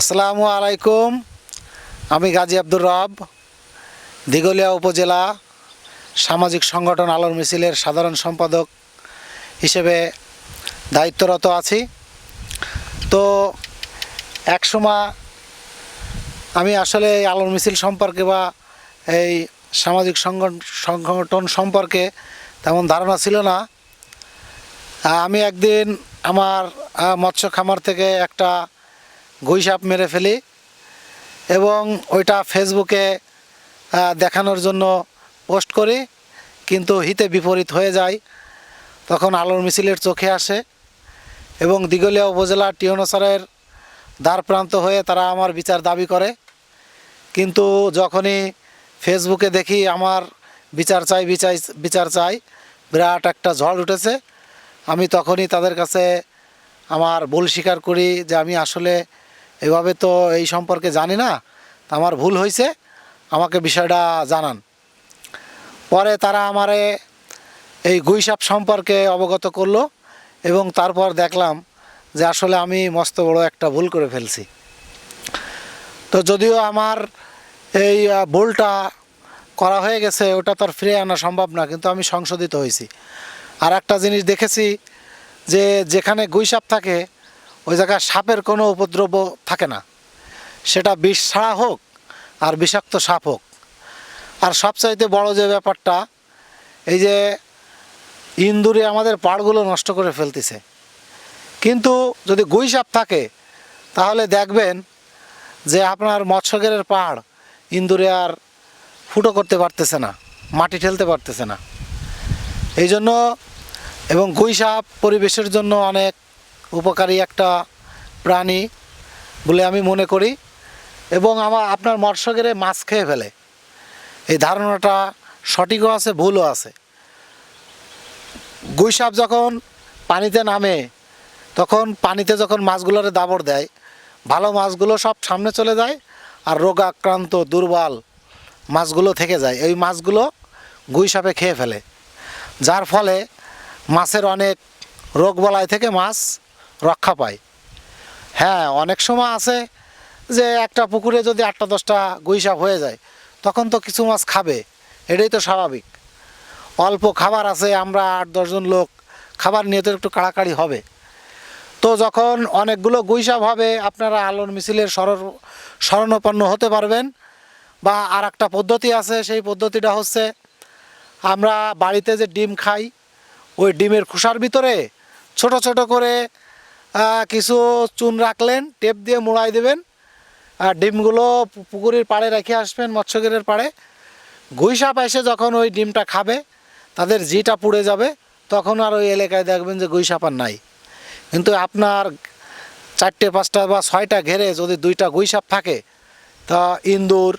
আসসালামু আলাইকুম। আমি গাজী আব্দুর রব, দিগলিয়া উপজেলা সামাজিক সংগঠন আলোর মিছিলের সাধারণ সম্পাদক হিসেবে দায়িত্বরত আছি। তো একসময় আমি আসলে এই আলোর মিছিল সম্পর্কে বা এই সামাজিক সংগঠন সম্পর্কে তেমন ধারণা ছিল না। আমি একদিন আমার মৎস্য খামার থেকে একটা গুইসাপ মেরে ফেলি এবং ওইটা ফেসবুকে দেখানোর জন্য পোস্ট করি, কিন্তু হিতে বিপরীত হয়ে যায়। তখন আলোর মিছিলের চোখে আসে এবং দিগলিয়া উপজেলা টিয়নসারের দ্বার প্রান্ত হয়ে তারা আমার বিচার দাবি করে। কিন্তু যখনই ফেসবুকে দেখি আমার বিচার চাই বিচার বিচার চাই, বিরাট একটা ঝড় উঠেছে, আমি তখনই তাদের কাছে আমার ভুল স্বীকার করি যে আমি আসলে এভাবে তো এই সম্পর্কে জানি না আমার ভুল হয়েছে, আমাকে বিষয়টা জানান। পরে তারা আমারে এই গুইসাপ সম্পর্কে অবগত করল এবং তারপর দেখলাম যে আসলে আমি মস্ত বড় একটা ভুল করে ফেলছি। তো যদিও আমার এই ভুলটা করা হয়ে গেছে, ওটা তো আর ফিরে আনা সম্ভব না, কিন্তু আমি সংশোধিত হয়েছি। আর একটা জিনিস দেখেছি যে যেখানে গুইসাপ থাকে ওই জায়গায় সাপের কোনো উপদ্রব থাকে না। সেটা বিষ ছাড়া হোক আর বিষাক্ত সাপ হোক। আর সবচাইতে বড় যে ব্যাপারটা, এই যে ইন্দুরে আমাদের পাড়গুলো নষ্ট করে ফেলতেছে। কিন্তু যদি গুই সাপ থাকে, তাহলে দেখবেন যে আপনার মৎস্যগেরের পাড় ইন্দুরে আর ফুটো করতে পারতেছে না, মাটি ঠেলতে পারতেছে না। এই জন্য এবং গুই সাপ পরিবেশের জন্য অনেক উপকারী একটা প্রাণী বলে আমি মনে করি এবং আমার, আপনার মৎস্যগেরে মাছ খেয়ে ফেলে। এই ধারণাটা সঠিকও আছে, ভুলও আছে। গুই সাপ যখন পানিতে নামে, তখন পানিতে যখন মাছগুলোরে দাবড় দেয়, ভালো মাছগুলো সব সামনে চলে যায় আর রোগাক্রান্ত, দুর্বল মাছগুলো থেকে যায়। এই মাছগুলো গুইসাপে খেয়ে ফেলে। যার ফলে মাছের অনেক রোগ বলায় থেকে মাছ রক্ষা পায়। হ্যাঁ অনেক সময় আছে যে একটা পুকুরে যদি আটটা দশটা গুইসাপ হয়ে যায়, তখন তো কিছু মাছ খাবে, এটাই তো স্বাভাবিক। অল্প খাবার আছে, আমরা আট দশজন লোক, খাবার নিয়ে তো একটু কাড়াকাড়ি হবে। তো যখন অনেকগুলো গুইসাপ হবে, আপনারা আলোর মিছিলের স্মরণ, স্মরণাপন্ন হতে পারবেন। বা আর একটা পদ্ধতি আছে, সেই পদ্ধতিটা হচ্ছে আমরা বাড়িতে যে ডিম খাই, ওই ডিমের খোসার ভিতরে ছোট ছোট করে কিছু চুন রাখলেন, টেপ দিয়ে মোড়াই দেবেন, আর ডিমগুলো পুকুরের পাড়ে রেখে আসবেন, মৎস্যগিরের পাড়ে। গুইসাপ এসে যখন ওই ডিমটা খাবে, তাদের জিটা পুড়ে যাবে, তখন আর ওই এলাকায় দেখবেন যে গুইসাপ আর নাই। কিন্তু আপনার চারটে, পাঁচটা বা ছয়টা ঘেরে যদি দুইটা গুইসাপ থাকে, তা ইন্দুর,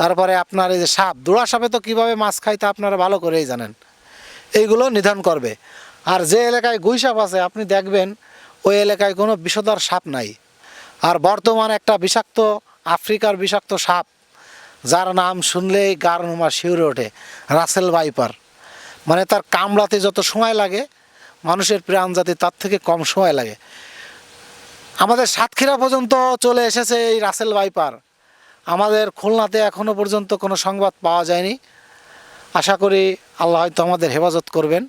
তারপরে আপনার এই যে সাপ দোড়া সাপে তো কীভাবে মাছ খায় তা আপনারা ভালো করেই জানেন। এইগুলো নিধন করবে। আর যে এলাকায় গুইসাপ আছে, আপনি দেখবেন ওই এলাকায় কোনো বিষধর সাপ নাই। আর বর্তমান একটা বিষাক্ত আফ্রিকার বিষাক্ত সাপ, যার নাম শুনলেই গার নোমা শিউরে ওঠে, রাসেল ভাইপার। মানে তার কামড়াতে যত সময় লাগে, মানুষের প্রাণ জাতি তার থেকে কম সময় লাগে। আমাদের সাতক্ষীরা পর্যন্ত চলে এসেছে এই রাসেল ভাইপার। আমাদের খুলনাতে এখনও পর্যন্ত কোনো সংবাদ পাওয়া যায়নি। আশা করি আল্লাহ হয়তো আমাদের হেফাজত করবেন।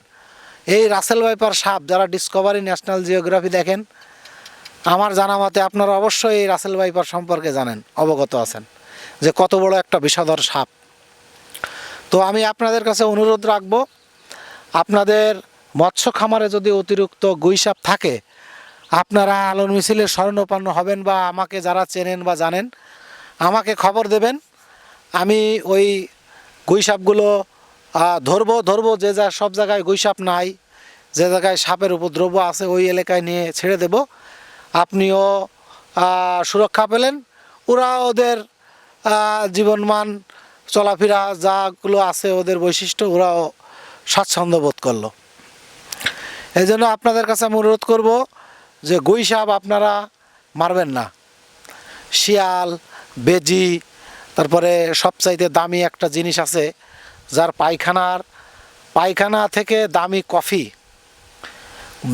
এই রাসেল ভাইপার সাপ যারা ডিসকভারি ন্যাশনাল জিওগ্রাফি দেখেন, আমার জানা মতে আপনারা অবশ্যই এই রাসেল ভাইপার সম্পর্কে জানেন, অবগত আছেন, যে কত বড় একটা বিষধর সাপ। তো আমি আপনাদের কাছে অনুরোধ রাখব, আপনাদের মৎস্য খামারে যদি অতিরিক্ত গুইসাপ থাকে, আপনারা আলোর মিছিলে স্মরণোপন্ন হবেন বা আমাকে যারা চেনেন বা জানেন, আমাকে খবর দেবেন, আমি ওই গুইসাপগুলো ধরবো ধরবো, যে যা সব জায়গায় গুইসাপ নাই, যে জায়গায় সাপের উপদ্রব আছে, ওই এলাকায় নিয়ে ছেড়ে দেব। আপনিও সুরক্ষা পেলেন। ওরা ওদের জীবনমান, চলাফেরা যাগুলো আছে, ওদের বৈশিষ্ট্য, ওরাও স্বাচ্ছন্দ্য বোধ করল। এই জন্য আপনাদের কাছে আমি অনুরোধ করব যে গুই সাপ আপনারা মারবেন না। শিয়াল, বেজি, তারপরে সবচাইতে দামি একটা জিনিস আছে যার পায়খানার, পায়খানা থেকে দামি কফি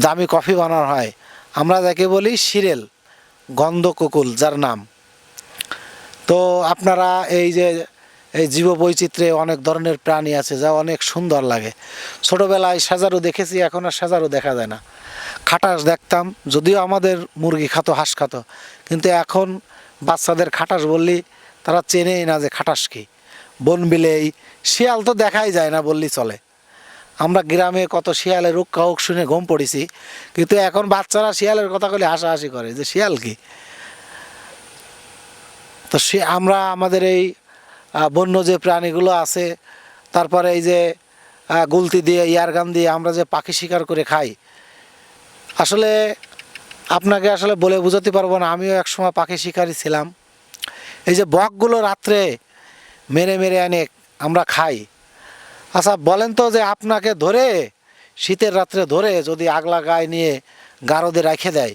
দামি কফি বানানো হয়। আমরা যাকে বলি সিরেল গন্ধ কুকুল, যার নাম। তো আপনারা এই যে, এই জীববৈচিত্র্যে অনেক ধরনের প্রাণী আছে, যা অনেক সুন্দর লাগে। ছোটোবেলায় সাজারও দেখেছি, এখন আর সাজারও দেখা যায় না। খাটাস দেখতাম, যদিও আমাদের মুরগি খাতো, হাঁস খাতো, কিন্তু এখন বাচ্চাদের খাটাস বললি, তারা চেনেই না যে খাটাস কি। বন বিলেই, শিয়াল তো দেখাই যায় না বললি চলে। আমরা গ্রামে কত শিয়ালের রুক্কা হোক শুনে ঘুম পড়েছি, কিন্তু এখন বাচ্চারা শিয়ালের কথা বলে হাসাহাসি করে, যে শিয়াল কি? তো সে, আমরা আমাদের এই বন্য যে প্রাণীগুলো আছে, তারপরে এই যে গুলতি দিয়ে, ইয়ারগান দিয়ে আমরা যে পাখি শিকার করে খাই, আসলে আপনাকে আসলে বলে বোঝাতে পারব না, আমিও একসময় পাখি শিকারী ছিলাম। এই যে বকগুলো রাত্রে মেরে মেরে এনে আমরা খাই। আচ্ছা বলেন তো যে আপনাকে ধরে, শীতের রাত্রে ধরে যদি আগলা গায়ে নিয়ে গারদে রেখে দেয়,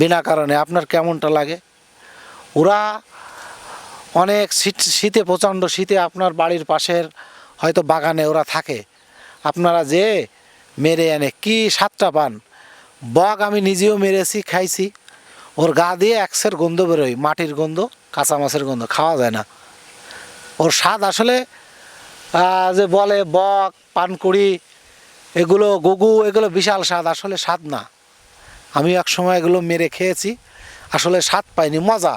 বিনা কারণে আপনার কেমনটা লাগে? ওরা অনেক শীত, শীতে, প্রচণ্ড শীতে আপনার বাড়ির পাশের হয়তো বাগানে ওরা থাকে। আপনারা যে মেরে এনে কি স্বাদটা পান? বক আমি নিজেও মেরেছি, খাইছি। ওর গা দিয়ে একসের গন্ধ বেরোয়, মাটির গন্ধ, কাঁচা মাছের গন্ধ, খাওয়া যায় না। ওর স্বাদ আসলে যে বলে বক, পানকুড়ি, এগুলো গুগু, এগুলো বিশাল স্বাদ, আসলে স্বাদ না। আমি এক সময় এগুলো মেরে খেয়েছি, আসলে স্বাদ পাইনি, মজা।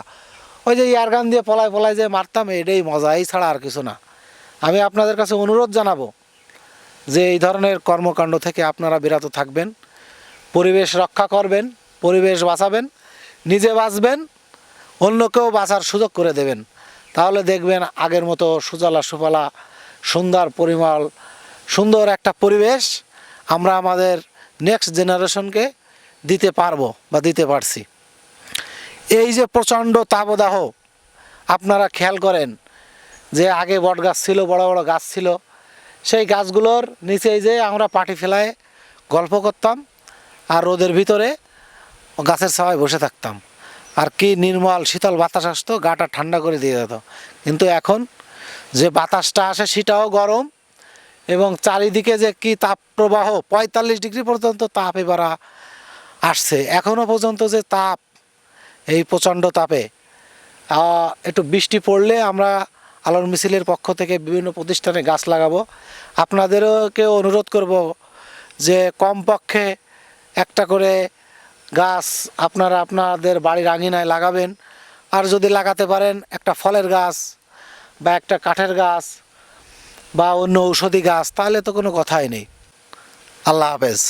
ওই যে ইয়ারগান দিয়ে পলায় পলায় যে মারতাম, এটাই মজা, এই ছাড়া আর কিছু না। আমি আপনাদের কাছে অনুরোধ জানাব যে এই ধরনের কর্মকাণ্ড থেকে আপনারা বিরত থাকবেন, পরিবেশ রক্ষা করবেন, পরিবেশ বাঁচাবেন, নিজে বাঁচবেন, অন্যকেও বাঁচার সুযোগ করে দেবেন। তাহলে দেখবেন আগের মতো সুজলা সুফলা, সুন্দর পরিমল, সুন্দর একটা পরিবেশ আমরা আমাদের নেক্সট জেনারেশনকে দিতে পারব বা দিতে পারছি। এই যে প্রচণ্ড তাপদাহ, আপনারা খেয়াল করেন যে আগে বট গাছ ছিল, বড় বড় গাছ ছিল, সেই গাছগুলোর নিচেই যে আমরা পাটি ফেলায় গল্প করতাম আর রোদের ভিতরে গাছের ছাওয়ায় বসে থাকতাম। আর কি নির্মল, শীতল বাতাস আসতো, গাটা ঠান্ডা করে দিয়ে যেত কিন্তু এখন যে বাতাসটা আসে সেটাও গরম এবং চারিদিকে যে কি তাপ প্রবাহ পঁয়তাল্লিশ ডিগ্রি পর্যন্ত তাপ এবার আসছে। এখনও পর্যন্ত যে তাপ, এই প্রচণ্ড তাপে একটু বৃষ্টি পড়লে আমরা আলোর মিছিলের পক্ষ থেকে বিভিন্ন প্রতিষ্ঠানে গাছ লাগাবো। আপনাদেরকে অনুরোধ করব যে কমপক্ষে একটা করে গাছ আপনারা আপনাদের বাড়ির আঙিনায় লাগাবেন। আর যদি লাগাতে পারেন একটা ফলের গাছ বা একটা কাঠের গাছ বা অন্য ঔষধি গাছ, তাহলে তো কোনো কথাই নেই। আল্লাহ হাফেজ।